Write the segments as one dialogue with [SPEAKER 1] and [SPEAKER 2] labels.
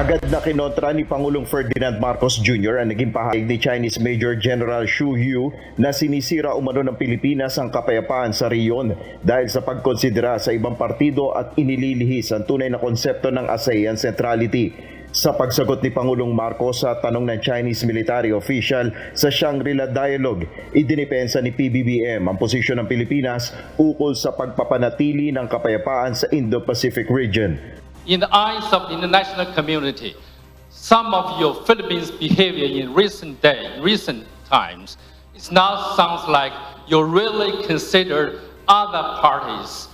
[SPEAKER 1] Agad na kinontra ni Pangulong Ferdinand Marcos Jr. ang naging pahayag ni Chinese Major General Xu Yu na sinisira umano ng Pilipinas ang kapayapaan sa riyon dahil sa pagkonsidera sa ibang partido at inililihis ang tunay na konsepto ng ASEAN Centrality. Sa pagsagot ni Pangulong Marcos sa tanong ng Chinese military official sa Shangri-La Dialogue, idinipensa ni PBBM ang posisyon ng Pilipinas ukol sa pagpapanatili ng kapayapaan sa Indo-Pacific region.
[SPEAKER 2] In the eyes of the international community, some of your Philippines behavior in recent day, recent times, it now sounds like you really consider other parties'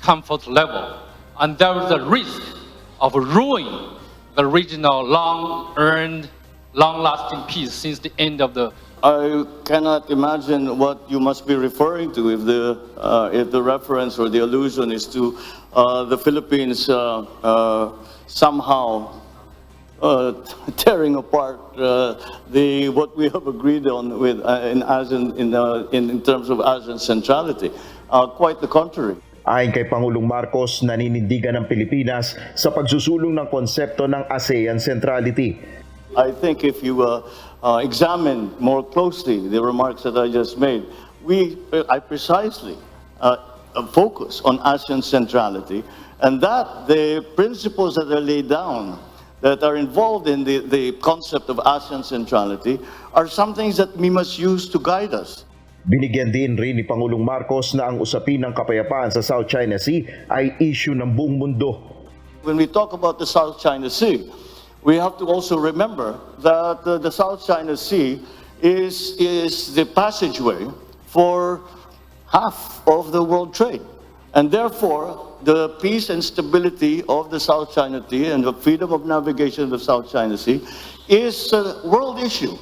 [SPEAKER 2] comfort level, and there is a risk of ruining the regional long-earned, long-lasting peace since the end of the
[SPEAKER 3] I cannot imagine what you must be referring to if the, uh, if the reference or the allusion is to uh, the Philippines uh, uh, somehow uh, tearing apart uh, the, what we have agreed on with, uh, in, ASEAN, in, uh, in, in terms of ASEAN centrality. Uh, quite the contrary.
[SPEAKER 1] Ayon kay Pangulong Marcos, naninindigan ng Pilipinas sa pagsusulong ng konsepto ng ASEAN Centrality.
[SPEAKER 3] I think if you uh, uh, examine more closely the remarks that I just made, we, I precisely uh, uh, focus on ASEAN centrality, and that the principles that are laid down that are involved in the, the concept of ASEAN centrality are some things that we must use to guide us.
[SPEAKER 1] Binigyan din rin ni Pangulong Marcos na ang usapin ng kapayapaan sa South China Sea ay issue ng buong mundo.
[SPEAKER 3] When we talk about the South China Sea, we have to also remember that uh, the South China Sea is, is the passageway for half of the world trade. And therefore, the peace and stability of the South China Sea and the freedom of navigation of the South China Sea is a world issue.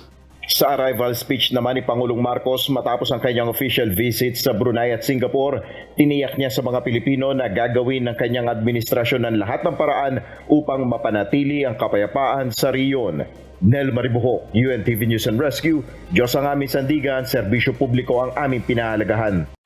[SPEAKER 1] Sa arrival speech naman ni Pangulong Marcos matapos ang kanyang official visit sa Brunei at Singapore, tiniyak niya sa mga Pilipino na gagawin ng kanyang administrasyon ng lahat ng paraan upang mapanatili ang kapayapaan sa riyon. Nel Maribuho, UNTV News and Rescue, Diyos ang aming sandigan, serbisyo publiko ang aming pinahalagahan.